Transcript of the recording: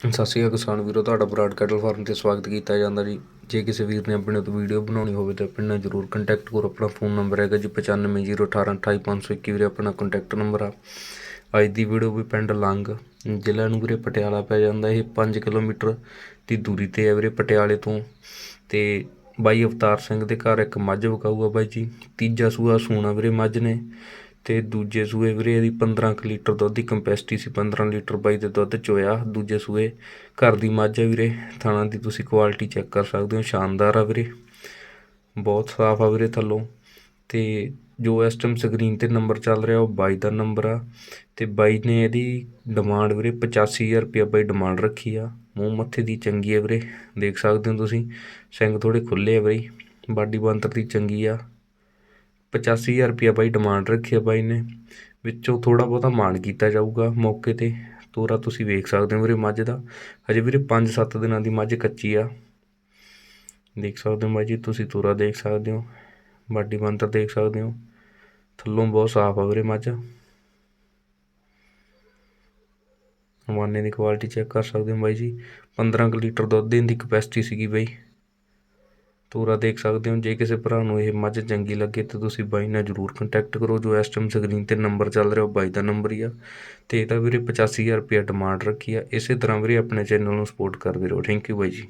ਸਤਿ ਸ਼੍ਰੀ ਅਕਾਲ ਕਿਸਾਨ ਵੀਰੋ, ਤੁਹਾਡਾ ਬਰਾਡ ਕੈਟਲ ਫਾਰਮ ਤੇ ਸਵਾਗਤ ਕੀਤਾ ਜਾਂਦਾ ਜੀ। ਜੇ ਕਿਸੇ ਵੀਰ ਨੇ ਆਪਣੇ ਤੋਂ ਵੀਡੀਓ ਬਣਾਉਣੀ ਹੋਵੇ ਤਾਂ ਆਪਣੇ ਨਾਲ ਜਰੂਰ ਕੰਟੈਕਟ ਕਰੋ। ਆਪਣਾ ਫੋਨ ਨੰਬਰ ਹੈਗਾ ਜੀ 9501828521 ਵੀਰੇ, ਆਪਣਾ ਕੰਟੈਕਟ ਨੰਬਰ ਆ। ਅੱਜ ਦੀ ਵੀਡੀਓ ਵੀ ਪਿੰਡ ਲੰਗ ਜ਼ਿਲ੍ਹਾ ਨੂੰ ਵੀਰੇ ਪਟਿਆਲਾ ਪੈ ਜਾਂਦਾ। ਇਹ 5 ਕਿਲੋਮੀਟਰ ਦੀ ਦੂਰੀ ਤੇ ਹੈ ਵੀਰੇ ਪਟਿਆਲੇ ਤੋਂ। ਤੇ ਬਾਈ ਅਵਤਾਰ ਸਿੰਘ ਦੇ ਘਰ ਇੱਕ ਮੱਝ ਵਕਾਊਗਾ ਬਾਈ ਜੀ। ਤੀਜਾ ਸੂਆ ਸੂਣਾ ਵੀਰੇ ਮੱਝ ਨੇ। ਅਤੇ ਦੂਜੇ ਸੂਏ ਵੀਰੇ ਇਹਦੀ 15 ਕੁ ਲੀਟਰ ਦੁੱਧ ਦੀ ਕੰਪੈਸਿਟੀ ਸੀ 15 ਲੀਟਰ ਬਾਈ ਦੇ ਦੁੱਧ ਚੋਇਆ ਦੂਜੇ ਸੂਏ ਘਰ ਦੀ ਮੱਝ ਹੈ ਵੀਰੇ, ਥਾਣਾ ਦੀ ਤੁਸੀਂ ਕੁਆਲਿਟੀ ਚੈੱਕ ਕਰ ਸਕਦੇ ਹੋ, ਸ਼ਾਨਦਾਰ ਆ ਵੀਰੇ। ਬਹੁਤ ਸਾਫ਼ ਆ ਵੀਰੇ ਥੱਲੋਂ। ਤੇ ਜੋ ਇਸ ਟਾਈਮ ਸਕਰੀਨ ਤੇ ਨੰਬਰ ਚੱਲ ਰਿਹਾ, ਉਹ ਬਾਈ ਦਾ ਨੰਬਰ ਆ। ਤੇ ਬਾਈ ਨੇ ਇਹਦੀ ਡਿਮਾਂਡ ਵੀਰੇ 85000 ਰੁਪਇਆ ਬਾਈ ਡਿਮਾਂਡ ਰੱਖੀ ਆ। ਮੂੰਹ ਮੱਥੇ ਦੀ ਚੰਗੀ ਹੈ ਵੀਰੇ, ਦੇਖ ਸਕਦੇ ਹੋ ਤੁਸੀਂ। ਸਿੰਘ ਥੋੜੇ ਖੁੱਲੇ ਆ ਬਾਈ। ਬਾਡੀ ਬੰਤਰ ਦੀ ਚੰਗੀ ਆ। ਪਚਾਸੀ ਹਜ਼ਾਰ ਰੁਪਇਆ ਬਾਈ ਡਿਮਾਂਡ ਰੱਖੀ ਆ ਬਾਈ ਨੇ। ਵਿੱਚੋਂ ਥੋੜ੍ਹਾ ਬਹੁਤਾ ਮਾਣ ਕੀਤਾ ਜਾਊਗਾ ਮੌਕੇ ਤੇ। ਤੋਰਾ ਤੁਸੀਂ ਵੇਖ ਸਕਦੇ ਹੋ ਵੀਰੇ ਮੱਝ ਦਾ। ਹਜੇ ਵੀਰੇ 5-7 ਦਿਨਾਂ ਦੀ ਮੱਝ ਕੱਚੀ ਆ। ਦੇਖ ਸਕਦੇ ਹੋ ਬਾਈ ਜੀ, ਤੁਸੀਂ ਤੋਰਾ ਦੇਖ ਸਕਦੇ ਹੋ। ਬਾਡੀ ਬੰਤਰ ਦੇਖ ਸਕਦੇ ਹੋ। ਥੱਲੋਂ ਬਹੁਤ ਸਾਫ਼ ਆ ਵੀਰੇ ਮੱਝ। ਹਵਾਨੇ ਦੀ ਕੁਆਲਿਟੀ ਚੈੱਕ ਕਰ ਸਕਦੇ ਹੋ ਬਾਈ ਜੀ। 15 ਕੁ ਲੀਟਰ ਦੁੱਧ ਦੇਣ ਦੀ ਕਪੈਸਿਟੀ ਸੀਗੀ ਬਾਈ। ਤੋਰਾ ਦੇਖ ਸਕਦੇ ਹੋ, ਜੇ ਕਿਸੇ ਭਰਾ ਨੂੰ ਇਹ ਮੱਝ ਚੰਗੀ ਲੱਗੇ ਤਾਂ ਤੁਸੀਂ ਬਾਈ ਨਾਲ ਜਰੂਰ ਕੰਟੈਕਟ ਕਰੋ, ਜੋ ਇਸ ਟਾਈਮ ਸਕਰੀਨ ਤੇ ਨੰਬਰ ਚੱਲ ਰਿਹਾ ਉਹ ਬਾਈ ਦਾ ਨੰਬਰ ਹੀ ਆ। ਤੇ ਇਹਦਾ ਵੀਰੇ 85000 ਰੁਪਇਆ ਡਿਮਾਂਡ ਰੱਖੀ ਆ, ਇਸੇ ਤਰ੍ਹਾਂ ਵੀਰੇ ਆਪਣੇ ਚੈਨਲ ਨੂੰ ਸਪੋਰਟ ਕਰਦੇ ਰਹੋ ਥੈਂਕ ਯੂ ਬਾਈ ਜੀ।